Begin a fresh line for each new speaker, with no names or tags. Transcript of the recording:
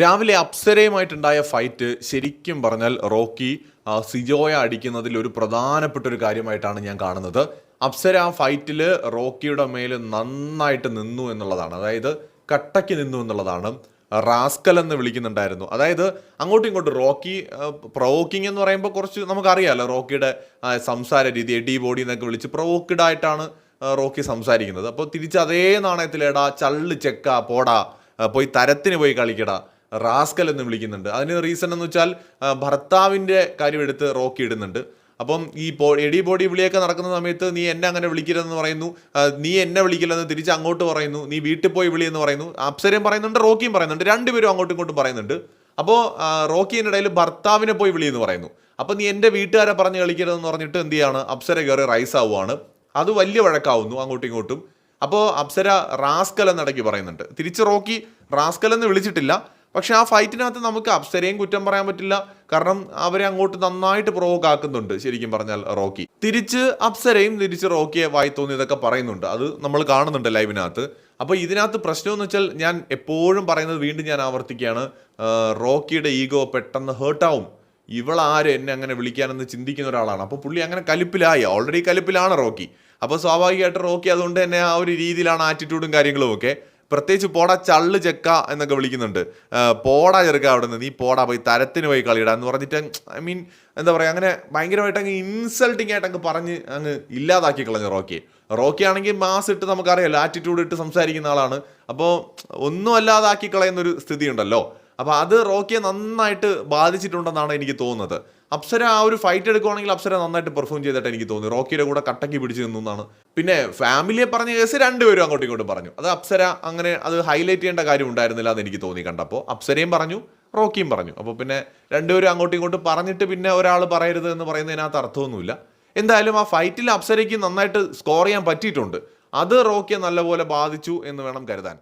രാവിലെ അപ്സരയുമായിട്ടുണ്ടായ ഫൈറ്റ് ശരിക്കും പറഞ്ഞാൽ റോക്കി സിജോയ അടിക്കുന്നതിൽ ഒരു പ്രധാനപ്പെട്ട ഒരു കാര്യമായിട്ടാണ് ഞാൻ കാണുന്നത്. അപ്സര ആ ഫൈറ്റിൽ റോക്കിയുടെ മേൽ നന്നായിട്ട് നിന്നു എന്നുള്ളതാണ്. അതായത് കട്ടയ്ക്ക് നിന്നു എന്നുള്ളതാണ്. റാസ്കൽ എന്ന് വിളിക്കുന്നുണ്ടായിരുന്നു. അതായത് അങ്ങോട്ടും ഇങ്ങോട്ടും റോക്കി പ്രവോക്കിംഗ് എന്ന് പറയുമ്പോൾ കുറച്ച് നമുക്കറിയാമല്ലോ റോക്കിയുടെ സംസാര രീതി എഡി ബോഡി എന്നൊക്കെ വിളിച്ച് പ്രവോക്കിഡായിട്ടാണ് റോക്കി സംസാരിക്കുന്നത്. അപ്പോൾ തിരിച്ച് അതേ നാണയത്തിലേടാ ചള്ള് ചെക്ക പോടാ പോയി തരത്തിന് പോയി കളിക്കടാ റാസ്കൽ എന്ന് വിളിക്കുന്നുണ്ട്. അതിന് റീസൺ എന്ന് വെച്ചാൽ ഭർത്താവിന്റെ കാര്യം എടുത്ത് റോക്കി ഇടുന്നുണ്ട്. അപ്പം ഈ പോ എടി ബോഡി വിളിയൊക്കെ നടക്കുന്ന സമയത്ത് നീ എന്നെ അങ്ങനെ വിളിക്കരുതെന്ന് പറയുന്നു. നീ എന്നെ വിളിക്കില്ലെന്ന് തിരിച്ച് അങ്ങോട്ട് പറയുന്നു. നീ വീട്ടിൽ പോയി വിളിയെന്ന് പറയുന്നു. അപ്സരയും പറയുന്നുണ്ട് റോക്കിയും പറയുന്നുണ്ട്. രണ്ടുപേരും അങ്ങോട്ടും ഇങ്ങോട്ടും പറയുന്നുണ്ട്. അപ്പോൾ റോക്കിയുടെ ഇടയിൽ ഭർത്താവിനെ പോയി വിളിയെന്ന് പറയുന്നു. അപ്പോൾ നീ എന്റെ വീട്ടുകാരെ പറഞ്ഞ് കളിക്കരുതെന്ന് പറഞ്ഞിട്ട് എന്ത് ചെയ്യാണ്? അപ്സര കയറി റൈസ് ആവുകയാണ് അത് വലിയ വഴക്കാവുന്നു അങ്ങോട്ടും ഇങ്ങോട്ടും. അപ്പോൾ അപ്സര റാസ്കൽ എന്നിടയ്ക്ക് പറയുന്നുണ്ട്. തിരിച്ച് റോക്കി റാസ്കൽ എന്ന് വിളിച്ചിട്ടില്ല. പക്ഷെ ആ ഫൈറ്റിനകത്ത് നമുക്ക് അപ്സരയും കുറ്റം പറയാൻ പറ്റില്ല. കാരണം അവരെ അങ്ങോട്ട് നന്നായിട്ട് പ്രൊവോക്ക് ആക്കുന്നുണ്ട് ശരിക്കും പറഞ്ഞാൽ റോക്കി. തിരിച്ച് അപ്സരയും തിരിച്ച് റോക്കിയെ വായി തോന്നി ഇതൊക്കെ പറയുന്നുണ്ട്. അത് നമ്മൾ കാണുന്നുണ്ട് ലൈവിനകത്ത്. അപ്പോൾ ഇതിനകത്ത് പ്രശ്നം എന്ന് വെച്ചാൽ ഞാൻ എപ്പോഴും പറയുന്നത് വീണ്ടും ഞാൻ ആവർത്തിക്കുകയാണ്. റോക്കിയുടെ ഈഗോ പെട്ടെന്ന് ഹേർട്ടാവും ഇവളാര് എന്നെ അങ്ങനെ വിളിക്കാനെന്ന് ചിന്തിക്കുന്ന ഒരാളാണ്. അപ്പോൾ പുള്ളി അങ്ങനെ കലിപ്പിലായി. Already കലിപ്പിലാണ് Rocky. അപ്പോൾ സ്വാഭാവികമായിട്ട് റോക്കി അതുകൊണ്ട് തന്നെ ആ ഒരു രീതിയിലാണ് ആറ്റിറ്റ്യൂഡും കാര്യങ്ങളും ഒക്കെ. പ്രത്യേകിച്ച് പോടാ ചള്ള് ചെക്ക എന്നൊക്കെ വിളിക്കുന്നുണ്ട്. പോടാ ചെറുക്ക അവിടെ നിന്ന് നീ പോടാ പോയി തരത്തിന് പോയി കളിയിടാ എന്ന് പറഞ്ഞിട്ട് ഐ മീൻ എന്താ പറയുക അങ്ങനെ ഭയങ്കരമായിട്ട് അങ്ങ് ഇൻസൾട്ടിങ് ആയിട്ട് അങ്ങ് പറഞ്ഞ് അങ്ങ് ഇല്ലാതാക്കി കളഞ്ഞു റോക്കി. റോക്കി ആണെങ്കിൽ മാസ് ഇട്ട് നമുക്കറിയാലോ ആറ്റിറ്റ്യൂഡ് ഇട്ട് സംസാരിക്കുന്ന ആളാണ്. അപ്പോൾ ഒന്നും അല്ലാതാക്കി കളയുന്നൊരു സ്ഥിതിയുണ്ടല്ലോ. അപ്പോൾ അത് റോക്കിയെ നന്നായിട്ട് ബാധിച്ചിട്ടുണ്ടെന്നാണ് എനിക്ക് തോന്നുന്നത്. അപ്സര ആ ഒരു ഫൈറ്റ് എടുക്കുവാണെങ്കിൽ അപ്സര നന്നായിട്ട് പെർഫോം ചെയ്തിട്ട് എനിക്ക് തോന്നി. റോക്കിയുടെ കൂടെ കട്ടക്കി പിടിച്ച് എന്നാണ്. പിന്നെ ഫാമിലിയെ പറഞ്ഞ കേസ് രണ്ടുപേരും അങ്ങോട്ടും ഇങ്ങോട്ടും പറഞ്ഞു. അത് അപ്സര അങ്ങനെ അത് ഹൈലൈറ്റ് ചെയ്യേണ്ട കാര്യം ഉണ്ടായിരുന്നില്ല എന്ന് എനിക്ക് തോന്നി കണ്ടപ്പോൾ. അപ്സരയും പറഞ്ഞു റോക്കിയും പറഞ്ഞു. അപ്പോൾ പിന്നെ രണ്ടുപേരും അങ്ങോട്ടും ഇങ്ങോട്ടും പറഞ്ഞിട്ട് പിന്നെ ഒരാൾ പറയരുത് എന്ന് പറയുന്നതിനകത്ത് അർത്ഥമൊന്നുമില്ല. എന്തായാലും ആ ഫൈറ്റിൽ അപ്സരയ്ക്ക് നന്നായിട്ട് സ്കോർ ചെയ്യാൻ പറ്റിയിട്ടുണ്ട്. അത് റോക്കിയെ നല്ലപോലെ ബാധിച്ചു എന്ന് വേണം കരുതാൻ.